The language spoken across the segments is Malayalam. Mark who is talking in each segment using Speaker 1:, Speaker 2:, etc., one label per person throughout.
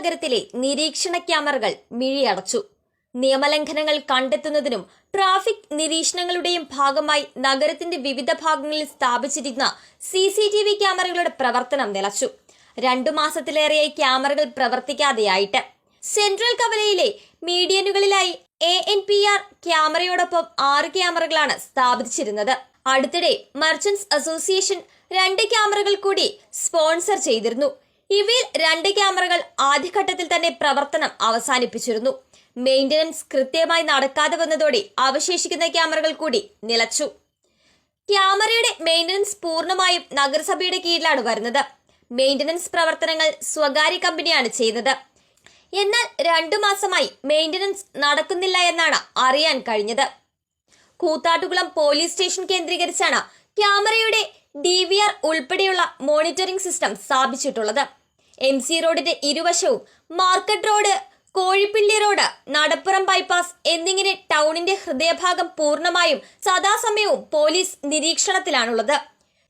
Speaker 1: നഗരത്തിലെ നിരീക്ഷണ ക്യാമറകൾ മിഴിയടച്ചു. നിയമലംഘനങ്ങൾ കണ്ടെത്തുന്നതിനും ട്രാഫിക് നിരീക്ഷണങ്ങളുടെയും ഭാഗമായി നഗരത്തിന്റെ വിവിധ ഭാഗങ്ങളിൽ സ്ഥാപിച്ചിരുന്ന സി സി ടി വി ക്യാമറകളുടെ പ്രവർത്തനം നിലച്ചു. രണ്ടു മാസത്തിലേറെയായി ക്യാമറകൾ പ്രവർത്തിക്കാതെയായിട്ട്. സെൻട്രൽ കവലയിലെ മീഡിയനുകളിലായി എ എൻ പി ആർ ക്യാമറയോടൊപ്പം ആറ് ക്യാമറകളാണ് സ്ഥാപിച്ചിരുന്നത്. അടുത്തിടെ മർച്ചന്റ്സ് അസോസിയേഷൻ രണ്ട് ക്യാമറകൾ കൂടി സ്പോൺസർ ചെയ്തിരുന്നു. ഇവയിൽ രണ്ട് ക്യാമറകൾ ആദ്യഘട്ടത്തിൽ തന്നെ പ്രവർത്തനം അവസാനിപ്പിച്ചിരുന്നു. മെയിന്റനൻസ് കൃത്യമായി നടക്കാതെ വന്നതോടെ അവശേഷിക്കുന്ന ക്യാമറകൾ കൂടി നിലച്ചു. ക്യാമറയുടെ മെയിന്റനൻസ് പൂർണമായും നഗരസഭയുടെ കീഴിലാണ് വരുന്നത്. മെയിന്റനൻസ് പ്രവർത്തനങ്ങൾ സ്വകാര്യ കമ്പനിയാണ് ചെയ്യുന്നത്. എന്നാൽ രണ്ടു മാസമായി മെയിന്റനൻസ് നടക്കുന്നില്ല എന്നാണ് അറിയാൻ കഴിഞ്ഞത്. കൂത്താട്ടുകുളം പോലീസ് സ്റ്റേഷൻ കേന്ദ്രീകരിച്ചാണ് ക്യാമറയുടെ ഡി ഉൾപ്പെടെയുള്ള മോണിറ്ററിംഗ് സിസ്റ്റം സ്ഥാപിച്ചിട്ടുള്ളത്. എം സി റോഡിന്റെ ഇരുവശവും market road Kozhippilly road Nadappuram bypass എന്നിങ്ങനെ ടൗണിന്റെ ഹൃദയഭാഗം പൂർണമായും സദാസമയവും പോലീസ് നിരീക്ഷണത്തിലാണുള്ളത്.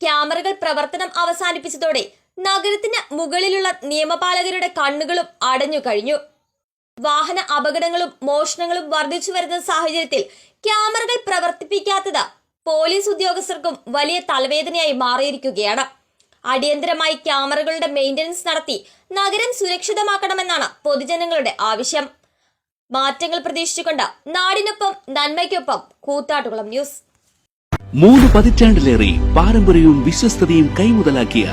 Speaker 1: ക്യാമറകൾ പ്രവർത്തനം അവസാനിപ്പിച്ചതോടെ നഗരത്തിന് മുകളിലുള്ള നിയമപാലകരുടെ കണ്ണുകളും അടഞ്ഞു കഴിഞ്ഞു. വാഹന അപകടങ്ങളും മോഷണങ്ങളും വർദ്ധിച്ചു വരുന്ന സാഹചര്യത്തിൽ ക്യാമറകൾ പ്രവർത്തിപ്പിക്കാത്തത് പോലീസ് ഉദ്യോഗസ്ഥർക്കും വലിയ തലവേദനയായി മാറിയിരിക്കുകയാണ്. അടിയന്തരമായി ക്യാമറകളുടെ മെയിന്റനൻസ് നടത്തി നഗരം സുരക്ഷിതമാക്കണമെന്നാണ് പൊതുജനങ്ങളുടെ ആവശ്യം. മാറ്റങ്ങൾ പ്രതീക്ഷിച്ചുകൊണ്ട് നാടിനൊപ്പം നന്മയ്ക്കൊപ്പം കൂത്താട്ടുകുളം ന്യൂസ്.
Speaker 2: മൂന്ന് പതിറ്റാണ്ടിലേറെ പാരമ്പര്യവും വിശ്വസ്തതയും കൈമുതലാക്കിയ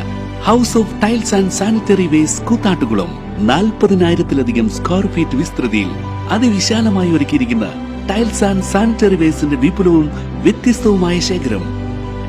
Speaker 2: house of tiles and sanitary waste Koothattukulam നാൽപ്പതിനായിരത്തിലധികം square feet വിസ്തൃതിയിൽ അതിവിശാലമായി ഒരുക്കിയിരിക്കുന്ന ടൈൽസ് ആൻഡ് സാനിറ്ററി വേസ്റ്റിന്റെ വിപുലവും വ്യത്യസ്തവുമായ ശേഖരം